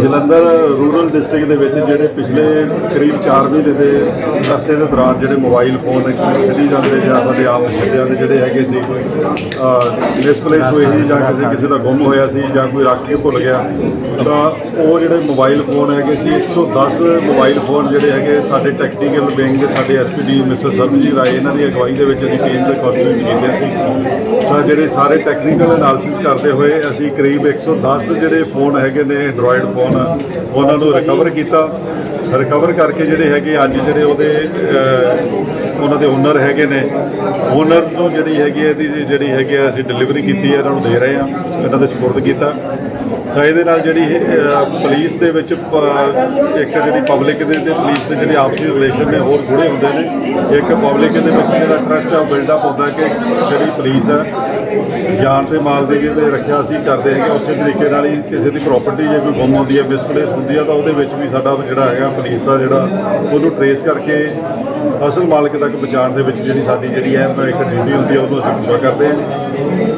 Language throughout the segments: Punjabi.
ਜਲੰਧਰ ਰੂਰਲ ਡਿਸਟ੍ਰਿਕਟ ਦੇ ਵਿੱਚ ਜਿਹੜੇ ਪਿਛਲੇ ਕਰੀਬ 4 ਮਹੀਨੇ ਦੇ ਅਰਸੇ ਦੇ ਦੌਰਾਨ ਜਿਹੜੇ ਮੋਬਾਈਲ ਫੋਨ ਸਿਟੀ ਜਾਂਦੇ ਜਾਂ ਸਾਡੇ ਆਪ ਸਿੱਧਿਆਂ ਦੇ ਜਿਹੜੇ ਹੈਗੇ ਸੀ ਡਿਸਪਲੇਸ ਹੋਏ ਸੀ ਜਾਂ ਕਿਸੇ ਕਿਸੇ ਦਾ ਗੁੰਮ ਹੋਇਆ ਸੀ ਜਾਂ ਕੋਈ ਰੱਖ ਕੇ ਭੁੱਲ ਗਿਆ, ਤਾਂ ਉਹ ਜਿਹੜੇ ਮੋਬਾਈਲ ਫੋਨ ਹੈਗੇ ਸੀ 110 ਮੋਬਾਈਲ ਫੋਨ ਜਿਹੜੇ ਹੈਗੇ ਸਾਡੇ ਟੈਕਨੀਕਲ ਵਿੰਗ ਸਾਡੇ ਐਸਪੀਡੀ ਮਿਸਟਰ ਸਰਬਜੀਤ ਰਾਏ, ਇਹਨਾਂ ਦੀ ਅਗਵਾਈ ਦੇ ਵਿੱਚ ਅਸੀਂ ਟੀਮ ਦੇ ਕਾਸਟਿੰਗ ਕੀਤੇ ਸੀ। ਤਾਂ ਜਿਹੜੇ ਸਾਰੇ ਟੈਕਨੀਕਲ ਐਨਾਲਿਸਿਸ ਕਰਦੇ ਹੋਏ ਅਸੀਂ ਕਰੀਬ 110 ਜਿਹੜੇ ਫੋਨ ਹੈਗੇ ਨੇ ਐਂਡਰੋਇਡ ਫੋਨ, ਉਹਨਾਂ ਨੂੰ ਰਿਕਵਰ ਕੀਤਾ। ਰਿਕਵਰ ਕਰਕੇ ਜਿਹੜੇ ਹੈਗੇ ਅੱਜ ਜਿਹੜੇ ਉਹਦੇ ਉਹਨਾਂ ਦੇ ਓਨਰ ਹੈਗੇ ਨੇ। ਓਨਰ ਨੂੰ ਜਿਹੜੀ ਹੈਗੀ ਹੈ ਇਹਦੀ ਜਿਹੜੀ ਹੈਗੀ ਹੈ ਅਸੀਂ ਡਿਲੀਵਰੀ ਕੀਤੀ ਹੈ ਇਹਨਾਂ ਨੂੰ ਦੇ ਰਹੇ ਹਾਂ ਇਹਨਾਂ ਦੇ ਸਪੁਰਦ ਕੀਤਾ। ਤਾਂ ਇਹਦੇ ਨਾਲ ਜਿਹੜੀ ਇਹ, ਅਹ, ਪੁਲਿਸ ਦੇ ਵਿੱਚ ਪ- ਇੱਕ ਜਿਹੜੀ ਪਬਲਿਕ ਦੇ ਤੇ ਪੁਲਿਸ ਦੇ ਜਿਹੜੇ ਆਪਸੀ ਰਿਲੇਸ਼ਨ ਨੇ ਹੋਰ ਗੂੜੇ ਹੁੰਦੇ ਨੇ। ਇੱਕ ਪਬਲਿਕ ਦੇ ਵਿੱਚ ਜਿਹੜਾ ਟਰਸਟ ਹੈ ਉਹ ਬਿਲਡਅਪ ਹੁੰਦਾ ਕਿ ਜਿਹੜੀ ਪੁਲਿਸ ਹੈ ਜਾਨ ਤੇ ਮਾਲ ਦੀ ਜਿਹੜੇ ਰੱਖਿਆ ਅਸੀਂ ਕਰਦੇ ਹੈਗੇ ਉਸੇ ਤਰੀਕੇ ਨਾਲ ਹੀ ਕਿਸੇ ਦੀ ਪ੍ਰਾਪਰਟੀ ਜੇ ਕੋਈ ਗੁੰਮ ਹੁੰਦੀ ਹੈ ਮਿਸਪਲੇਸ ਹੁੰਦੀ ਹੈ ਤਾਂ ਉਹਦੇ ਵਿੱਚ ਵੀ ਸਾਡਾ ਜਿਹੜਾ ਹੈਗਾ ਪੁਲਿਸ ਦਾ ਜਿਹੜਾ ਉਹਨੂੰ ਟਰੇਸ ਕਰਕੇ ਅਸਲ ਮਾਲਕ ਤੱਕ ਪਹੁੰਚਾਉਣ ਦੇ ਵਿੱਚ ਜਿਹੜੀ ਸਾਡੀ ਜਿਹੜੀ ਹੈ ਇੱਕ ਡਿਊਟੀ ਹੁੰਦੀ ਹੈ ਉਹਨੂੰ ਅਸੀਂ ਪੂਰਾ ਕਰਦੇ ਹਾਂ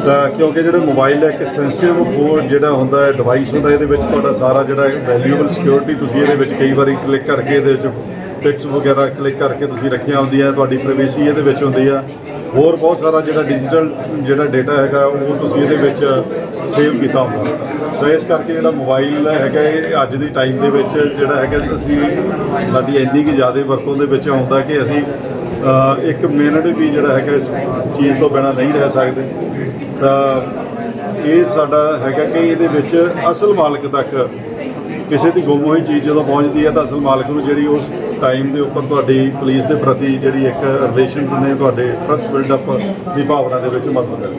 ਤਾਂ ਕਿਉਂਕਿ ਜਿਹੜੇ ਮੋਬਾਈਲ ਹੈ ਇੱਕ ਸੈਂਸਿਟਿਵ ਫੋਨ ਜਿਹੜਾ ਹੁੰਦਾ ਹੈ ਡਿਵਾਈਸ ਹੁੰਦਾ ਇਹਦੇ ਵਿੱਚ ਤੁਹਾਡਾ ਸਾਰਾ ਜਿਹੜਾ ਵੈਲਿਊਬਲ ਸਿਕਿਉਰਿਟੀ ਤੁਸੀਂ ਇਹਦੇ ਵਿੱਚ ਕਈ ਵਾਰੀ ਕਲਿੱਕ ਕਰਕੇ ਇਹਦੇ ਵਿੱਚ ਪਿਕਸ ਵਗੈਰਾ ਕਲਿੱਕ ਕਰਕੇ ਤੁਸੀਂ ਰੱਖੀਆਂ ਹੁੰਦੀਆਂ, ਤੁਹਾਡੀ ਪ੍ਰਾਈਵੇਸੀ ਇਹਦੇ ਵਿੱਚ ਹੁੰਦੀ ਆ। ਹੋਰ ਬਹੁਤ ਸਾਰਾ ਜਿਹੜਾ ਡਿਜੀਟਲ ਜਿਹੜਾ ਡਾਟਾ ਹੈਗਾ, ਉਹ ਤੁਸੀਂ ਇਹਦੇ ਵਿੱਚ ਸੇਵ ਕੀਤਾ ਹੁੰਦਾ। ਤਾਂ ਇਸ ਕਰਕੇ ਜਿਹੜਾ ਮੋਬਾਈਲ ਹੈਗਾ ਇਹ ਅੱਜ ਦੀ ਟਾਈਮ ਦੇ ਵਿੱਚ ਜਿਹੜਾ ਹੈਗਾ, ਅਸੀਂ ਸਾਡੀ ਇੰਨੀ ਕਿ ਜ਼ਿਆਦਾ ਵਰਤੋਂ ਦੇ ਵਿੱਚ ਆਉਂਦਾ ਕਿ ਅਸੀਂ ਇੱਕ ਮਿੰਟ ਵੀ ਜਿਹੜਾ ਹੈਗਾ ਇਸ ਚੀਜ਼ ਤੋਂ ਬਿਨਾ ਨਹੀਂ ਰਹਿ ਸਕਦੇ। ਤਾਂ ਇਹ ਸਾਡਾ ਹੈਗਾ ਕਿ ਇਹਦੇ ਵਿੱਚ ਅਸਲ ਮਾਲਕ ਤੱਕ ਕਿਸੇ ਦੀ ਗੁੰਮ ਹੋਈ ਚੀਜ਼ ਜਦੋਂ ਪਹੁੰਚਦੀ ਹੈ ਤਾਂ ਅਸਲ ਮਾਲਕ ਨੂੰ ਜਿਹੜੀ ਉਸ ਟਾਈਮ ਦੇ ਉੱਪਰ ਤੁਹਾਡੀ ਪੁਲਿਸ ਦੇ ਪ੍ਰਤੀ ਜਿਹੜੀ ਇੱਕ ਰਿਲੇਸ਼ਨਸ ਨੇ ਤੁਹਾਡੇ ਟਰਸਟ ਬਿਲਡਅਪ ਦੀ ਭਾਵਨਾ ਦੇ ਵਿੱਚ ਮਦਦ ਕਰਦੀ ਹੈ।